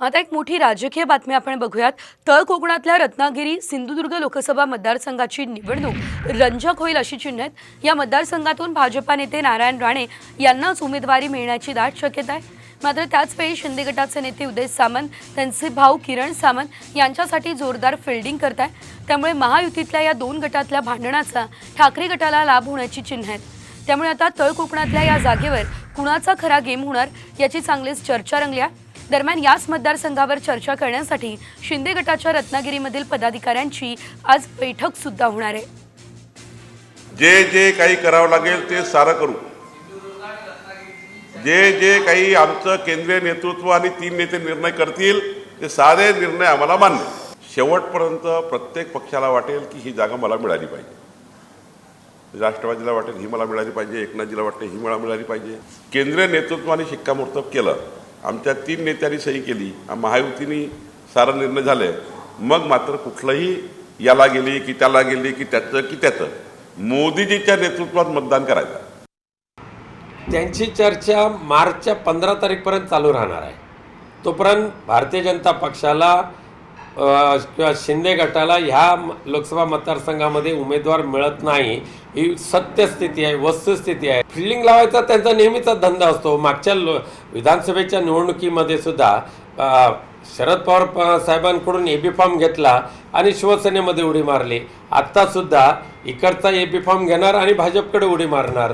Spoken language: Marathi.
आता एक मोठी राजकीय बातमी आपण बघूयात. तळ कोकणातल्या रत्नागिरी सिंधुदुर्ग लोकसभा मतदारसंघाची निवडणूक रंजक होईल अशी चिन्ह आहेत. या मतदारसंघातून भाजपा नेते नारायण राणे यांनाच उमेदवारी मिळण्याची दाट शक्यता आहे. मात्र त्याचवेळी शिंदे गटाचे नेते उदय सामंत त्यांचे भाऊ किरण सामंत यांच्यासाठी जोरदार फिल्डिंग करत आहे त्यामुळे महायुतीतल्या या दोन गटातल्या भांडणाचा ठाकरे गटाला लाभ होण्याची चिन्ह आहेत. त्यामुळे आता तळ कोकणातल्या या जागेवर कुणाचा खरा गेम होणार याची चांगलीच चर्चा रंगली आहे. दरम्यान याच मतदारसंघावर चर्चा करण्यासाठी शिंदे गटाच्या रत्नागिरीमधील पदाधिकाऱ्यांची आज बैठक सुद्धा होणार आहे. जे जे काही करावं लागेल ते सारं करू. जे जे काही आमचं केंद्रीय नेतृत्व आणि तीन नेते निर्णय करतील ते सारे निर्णय आम्हाला मान्य शेवटपर्यंत प्रत्येक पक्षाला वाटेल की ही जागा मला मिळाली पाहिजे. राष्ट्रवादीला वाटेल ही मला मिळाली पाहिजे एकनाथजीला वाटते ही मला मिळाली पाहिजे. केंद्रीय नेतृत्वाने शिक्कामोर्तब केलं आमच्या तीन नेत्यांनी सही केली. महायुतीने सारा निर्णय झाले मग मात्र कुठलंही याला गेली की त्याला गेली की त्याचं की त्याचं. मोदीजीच्या नेतृत्वात मतदान करायचं. त्यांची चर्चा मार्चच्या पंधरा तारीखपर्यंत चालू राहणार आहे. तोपर्यंत भारतीय जनता पक्षाला किंवा शिंदे गटाला ह्या लोकसभा मतदारसंघामध्ये उमेदवार मिळत नाही ही सत्यस्थिती आहे वस्तुस्थिती आहे. फिल्डिंग लावायचा त्यांचा नेहमीचा धंदा असतो. मागच्या लो विधानसभेच्या निवडणुकीमध्ये सुद्धा शरद पवार साहेबांकडून ए बी फॉर्म घेतला आणि शिवसेनेमध्ये उडी मारली. आत्तासुद्धा इकडचा ए बी फॉर्म घेणार आणि भाजपकडे उडी मारणार.